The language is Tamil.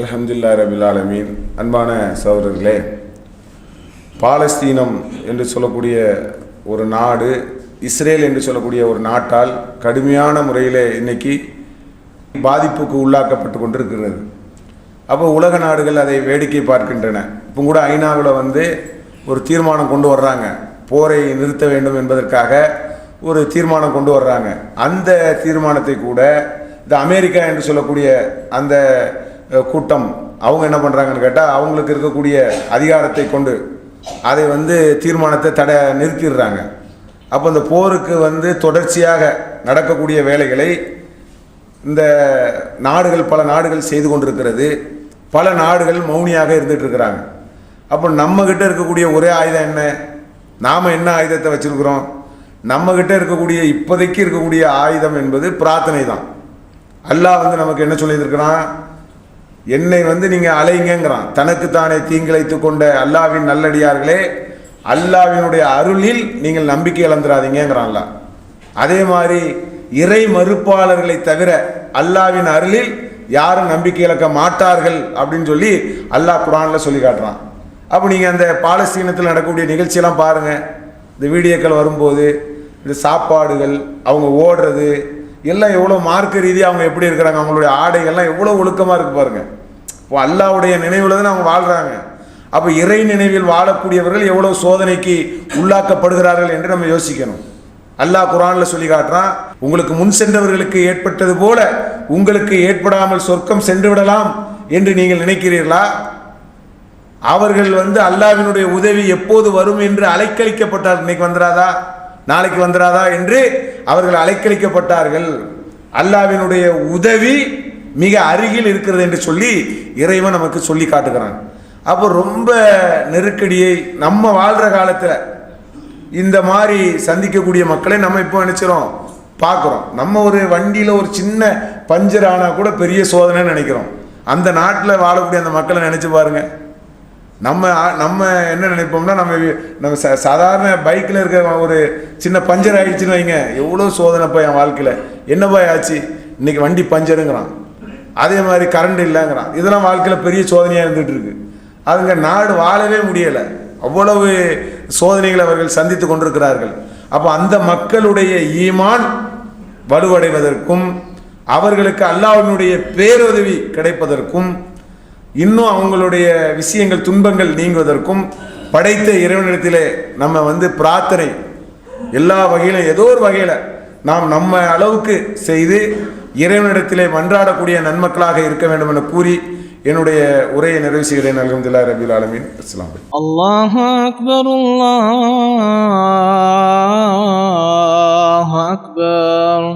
அல்ஹம்துல்லா ரபில் ஆலமீன். அன்பான சகோதரர்களே பாலஸ்தீனம் என்று சொல்லக்கூடிய ஒரு நாடு இஸ்ரேல் என்று சொல்லக்கூடிய ஒரு நாட்டால் கடுமையான முறையில் இன்னைக்கு பாதிப்புக்கு உள்ளாக்கப்பட்டு கொண்டிருக்கிறது. அப்போ உலக நாடுகள் அதை வேடிக்கை பார்க்கின்றன. இப்போ கூட ஐநாவில் வந்து ஒரு தீர்மானம் கொண்டு வர்றாங்க. போரை நிறுத்த வேண்டும் என்பதற்காக ஒரு தீர்மானம் கொண்டு வர்றாங்க. அந்த தீர்மானத்தை கூட இந்த அமெரிக்கா என்று சொல்லக்கூடிய அந்த கூட்டம். அவங்க என்ன பண்ணுறாங்கன்னு கேட்டால் அவங்களுக்கு இருக்கக்கூடிய அதிகாரத்தை கொண்டு அதை வந்து தீர்மானத்தை தடை நிறுத்திடுறாங்க. அப்போ இந்த போருக்கு வந்து தொடர்ச்சியாக நடக்கக்கூடிய வேலைகளை இந்த நாடுகள் பல நாடுகள் செய்து கொண்டிருக்கிறது. பல நாடுகள் மௌனியாக இருந்துகிட்ருக்குறாங்க இருக்கிறாங்க. அப்போ நம்மக்கிட்ட இருக்கக்கூடிய ஒரே ஆயுதம் என்ன? நாம் என்ன ஆயுதத்தை வச்சுருக்குறோம்? நம்ம இருக்கக்கூடிய இப்போதைக்கு இருக்கக்கூடிய ஆயுதம் என்பது பிரார்த்தனை தான் அல்லாஹ் வந்து நமக்கு என்ன சொல்லியிருக்கிறான்? என்னை வந்து நீங்கள் அலைங்கங்கிறான். தனக்குத்தானே தீங்கிழைத்து கொண்ட அல்லாவின் நல்லடியார்களே அல்லாவினுடைய அருளில் நீங்கள் நம்பிக்கை இழந்துடாதீங்கிறான்ல அதே மாதிரி இறை மறுப்பாளர்களை தவிர அல்லாவின் அருளில் யாரும் நம்பிக்கை இழக்க மாட்டார்கள் அப்படின்னு சொல்லி அல்லாஹ் குரானில் சொல்லி காட்டுறான். அப்போ நீங்கள் அந்த பாலஸ்தீனத்தில் நடக்கக்கூடிய நிகழ்ச்சியெல்லாம் பாருங்கள் இந்த வீடியோக்கள் வரும்போது இந்த சாப்பாடுகள் அவங்க ஓடுறது எல்லாம் எவ்வளோ மார்க்க ரீதியாக அவங்க எப்படி இருக்கிறாங்க அவங்களுடைய ஆடைகள்லாம் எவ்வளோ ஒழுக்கமாக இருக்கு பாருங்கள் இப்போ அல்லாவுடைய நினைவில் தான் அவங்க வாழ்கிறாங்க அப்போ இறை நினைவில் வாழக்கூடியவர்கள் எவ்வளோ சோதனைக்கு உள்ளாக்கப்படுகிறார்கள் என்று நம்ம யோசிக்கணும். அல்லாஹ் குரானில் சொல்லி காட்டுறான் உங்களுக்கு முன் சென்றவர்களுக்கு ஏற்பட்டது போல உங்களுக்கு ஏற்படாமல் சொர்க்கம் சென்று விடலாம் என்று நீங்கள் நினைக்கிறீர்களா? அவர்கள் வந்து அல்லாவினுடைய உதவி எப்போது வரும் என்று அலைக்கழிக்கப்பட்டார். இன்னைக்கு வந்துடாதா நாளைக்கு வந்துடாதா என்று அவர்கள் அலைக்கழிக்கப்பட்டார்கள். அல்லாவினுடைய உதவி மிக அருகில் இருக்கிறது என்று சொல்லி இறைவன் நமக்கு சொல்லி காட்டுகிறான். அப்போ ரொம்ப நெருக்கடியை நம்ம வாழ்கிற காலத்தில் இந்த மாதிரி சந்திக்கக்கூடிய மக்களை நம்ம இப்போ நினைச்சிரோம் பார்க்குறோம். நம்ம ஒரு வண்டியில் ஒரு சின்ன பஞ்சர் ஆனால் கூட பெரிய சோதனைன்னு நினைக்கிறோம். அந்த நாட்டில் வாழக்கூடிய அந்த மக்களை நினச்சி பாருங்கள் நம்ம நம்ம என்ன நினைப்போம்னா நம்ம நம்ம ச சாதாரண பைக்கில் இருக்க ஒரு சின்ன பஞ்சர் ஆயிடுச்சுன்னு வைங்க. எவ்வளோ சோதனைப்பா என் வாழ்க்கையில். என்னப்பா ஆச்சு? இன்னைக்கு வண்டி பஞ்சருங்கிறான். அதே மாதிரி கரண்ட் இல்லைங்கிறான். இதெல்லாம் வாழ்க்கையில் பெரிய சோதனையாக இருந்துகிட்டு இருக்கு. அதுங்க நாடு வாழவே முடியலை. அவ்வளவு சோதனைகளை அவர்கள் சந்தித்து கொண்டிருக்கிறார்கள். அப்போ அந்த மக்களுடைய ஈமான் வலுவடைவதற்கும் அவர்களுக்கு அல்லாவினுடைய பேருதவி கிடைப்பதற்கும் இன்னும் அவங்களுடைய விஷயங்கள் துன்பங்கள் நீங்குவதற்கும் படைத்த இறைவனிடத்திலே நம்ம வந்து பிரார்த்தனை எல்லா வகையிலும் ஏதோ ஒரு வகையில் நாம் நம்ம அளவுக்கு செய்து இறைவனிடத்திலே மன்றாடக்கூடிய நன்மக்களாக இருக்க வேண்டும் என கூறி என்னுடைய உரையை நிறைவு செய்கிறேன். அலமதுல்லா ரபில் ஆலமின். அஸ்லாம் அல்லாஹ் அக்பர் அல்லாஹ் அக்பர்.